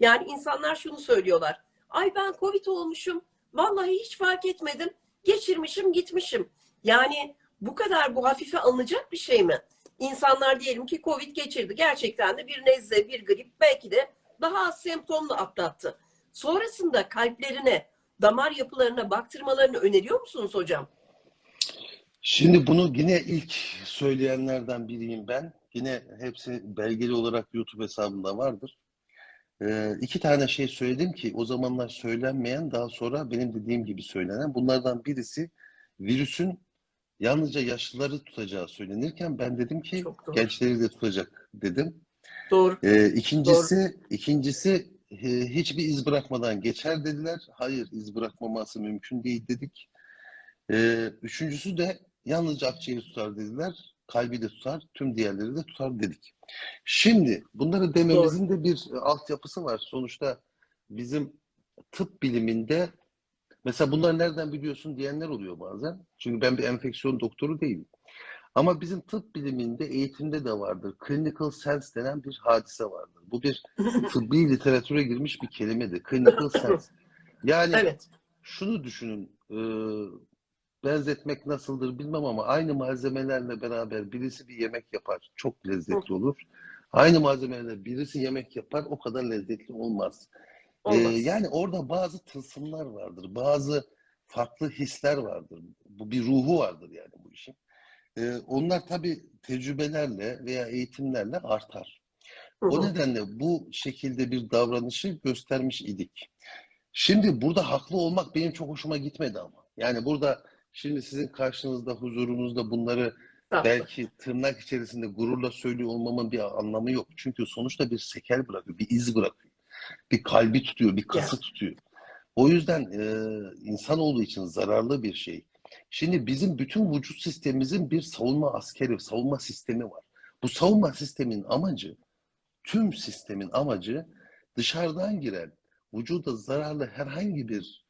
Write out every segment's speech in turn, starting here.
Yani insanlar şunu söylüyorlar. Ay ben Covid olmuşum. Vallahi hiç fark etmedim. Geçirmişim gitmişim. Yani bu kadar bu hafife alınacak bir şey mi? İnsanlar diyelim ki Covid geçirdi. Gerçekten de bir nezle, bir grip belki de daha az semptomla atlattı. Sonrasında kalplerine, damar yapılarına baktırmalarını öneriyor musunuz hocam? Şimdi bunu yine ilk söyleyenlerden biriyim ben. Yine hepsi belgeli olarak YouTube hesabımda vardır. Ee, iki tane şey söyledim ki o zamanlar söylenmeyen daha sonra benim dediğim gibi söylenen. Bunlardan birisi virüsün yalnızca yaşlıları tutacağı söylenirken ben dedim ki doğru. gençleri de tutacak dedim. Doğru. Ee, ikincisi, ikincisi e, hiçbir iz bırakmadan geçer dediler. Hayır, iz bırakmaması mümkün değil dedik. Ee, üçüncüsü de yalnızca akciğeri tutar dediler. Kalbi de tutar, tüm diğerleri de tutar dedik. Şimdi bunları dememizin de bir e, altyapısı var. Sonuçta bizim tıp biliminde mesela bunları nereden biliyorsun diyenler oluyor bazen. Çünkü ben bir enfeksiyon doktoru değilim. Ama bizim tıp biliminde, eğitimde de vardır. Clinical sense denen bir hadise vardır. Bu bir tıbbi literatüre girmiş bir kelimedir. Clinical sense. Yani Evet. şunu düşünün, e, benzetmek nasıldır bilmem ama aynı malzemelerle beraber birisi bir yemek yapar, çok lezzetli olur. Aynı malzemelerle birisi yemek yapar, o kadar lezzetli olmaz. E, Olmaz. yani orada bazı tılsımlar vardır, bazı farklı hisler vardır. Bu bir ruhu vardır yani bu işin. E, onlar tabii tecrübelerle veya eğitimlerle artar. Hı O nedenle bu şekilde bir davranışı göstermiş idik. Şimdi burada haklı olmak benim çok hoşuma gitmedi ama. Yani burada şimdi sizin karşınızda, huzurunuzda bunları belki tırnak içerisinde gururla söylüyor olmamın bir anlamı yok. Çünkü sonuçta bir sekel bırakıyor, bir iz bırakıyor. Bir kalbi tutuyor, bir kası tutuyor. O yüzden e, insanoğlu için zararlı bir şey. Şimdi bizim bütün vücut sistemimizin bir savunma askeri, savunma sistemi var. Bu savunma sistemin amacı, tüm sistemin amacı dışarıdan giren, vücuda zararlı herhangi bir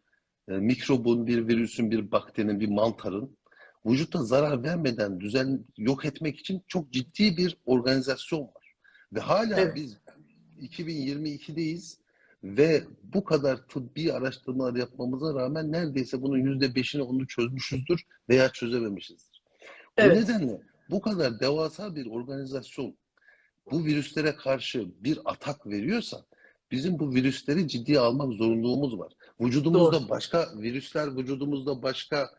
e, mikrobun, bir virüsün, bir bakterinin, bir mantarın vücutta zarar vermeden düzen yok etmek için çok ciddi bir organizasyon var. Ve hala Evet. biz 2022'deyiz ve bu kadar tıbbi araştırmalar yapmamıza rağmen neredeyse bunun yüzde beşini onu çözmüşüzdür veya çözememişizdir. Evet. O nedenle bu kadar devasa bir organizasyon bu virüslere karşı bir atak veriyorsa bizim bu virüsleri ciddiye almak zorunluluğumuz var. Vücudumuzda Doğru. başka virüsler, vücudumuzda başka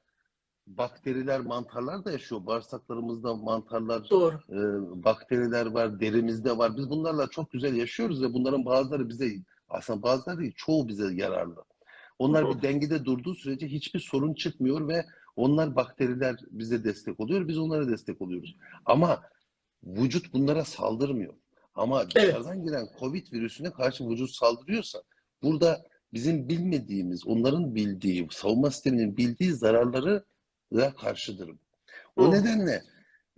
bakteriler, mantarlar da yaşıyor. Bağırsaklarımızda mantarlar, Doğru. e, bakteriler var, derimizde var. Biz bunlarla çok güzel yaşıyoruz ve bunların bazıları bize aslında bazıları değil, çoğu bize yararlı. Onlar hı. bir dengede durduğu sürece hiçbir sorun çıkmıyor ve onlar bakteriler bize destek oluyor, biz onlara destek oluyoruz. Ama vücut bunlara saldırmıyor. Ama dışarıdan giren Covid virüsüne karşı vücut saldırıyorsa burada bizim bilmediğimiz, onların bildiği, savunma sisteminin bildiği zararları da karşıdırım. O Hı. nedenle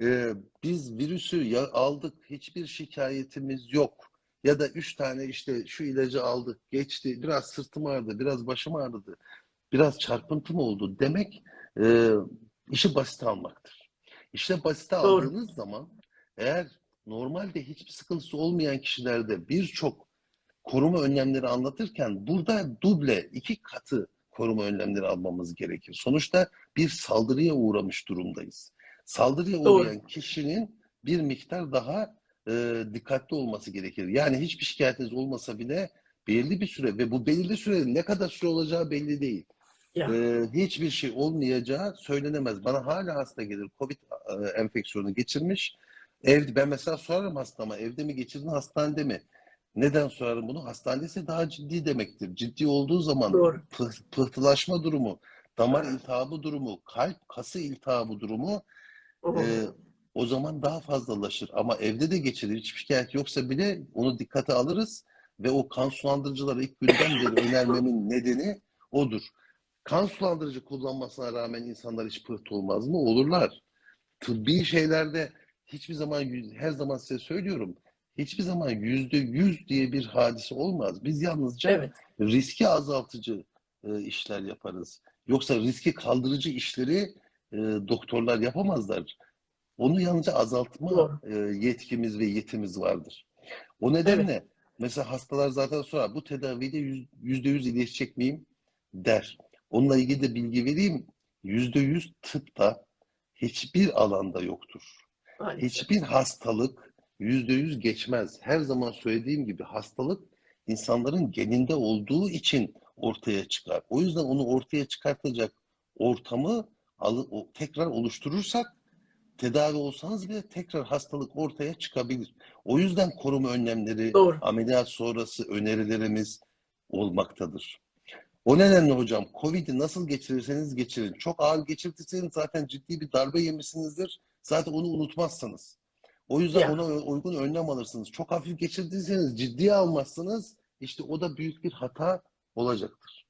e, biz virüsü ya aldık, hiçbir şikayetimiz yok. Ya da üç tane işte şu ilacı aldık, geçti, biraz sırtım ağrıdı, biraz başım ağrıdı, biraz çarpıntım oldu demek e, işi basite almaktır. İşte basite Doğru. aldığınız zaman eğer normalde hiçbir sıkıntısı olmayan kişilerde birçok koruma önlemleri anlatırken burada duble, iki katı koruma önlemleri almamız gerekir. Sonuçta bir saldırıya uğramış durumdayız. Saldırıya Doğru. uğrayan kişinin bir miktar daha e, dikkatli olması gerekir. Yani hiçbir şikayetiniz olmasa bile belirli bir süre ve bu belirli süre ne kadar süre olacağı belli değil. Ya. E, hiçbir şey olmayacağı söylenemez. Bana hala hasta gelir. Covid e, enfeksiyonu geçirmiş. Evde, ben mesela sorarım hastama evde mi geçirdin hastanede mi? Neden sorarım bunu? Hastanedeyse daha ciddi demektir. Ciddi olduğu zaman Doğru. pıh- pıhtılaşma durumu, damar iltihabı durumu, kalp kası iltihabı durumu e, o zaman daha fazlalaşır. Ama evde de geçirir. Hiçbir şikayet yoksa bile onu dikkate alırız ve o kan sulandırıcıları ilk günden beri önermemin nedeni odur. Kan sulandırıcı kullanmasına rağmen insanlar hiç pıhtı olmaz mı? Olurlar. Tıbbi şeylerde hiçbir zaman, her zaman size söylüyorum, hiçbir zaman yüzde yüz diye bir hadise olmaz. Biz yalnızca Evet. riski azaltıcı e, işler yaparız. Yoksa riski kaldırıcı işleri e, doktorlar yapamazlar. Onu yalnızca azaltma e, yetkimiz ve yetimiz vardır. O nedenle Mesela hastalar zaten sorar bu tedaviyle yüz- yüzde yüz iyileşecek miyim der. Onunla ilgili de bilgi vereyim. Yüzde yüz tıpta hiçbir alanda yoktur. Maalesef. Hiçbir hastalık yüzde yüz geçmez. Her zaman söylediğim gibi hastalık insanların geninde olduğu için ortaya çıkar. O yüzden onu ortaya çıkartacak ortamı tekrar oluşturursak tedavi olsanız bile tekrar hastalık ortaya çıkabilir. O yüzden koruma önlemleri, Doğru. ameliyat sonrası önerilerimiz olmaktadır. O nedenle hocam Covid'i nasıl geçirirseniz geçirin. Çok ağır geçirtirseniz zaten ciddi bir darbe yemişsinizdir. Zaten onu unutmazsınız. O yüzden Ya. ona uygun önlem alırsınız. Çok hafif geçirdiyseniz ciddiye almazsınız. İşte o da büyük bir hata olacaktır.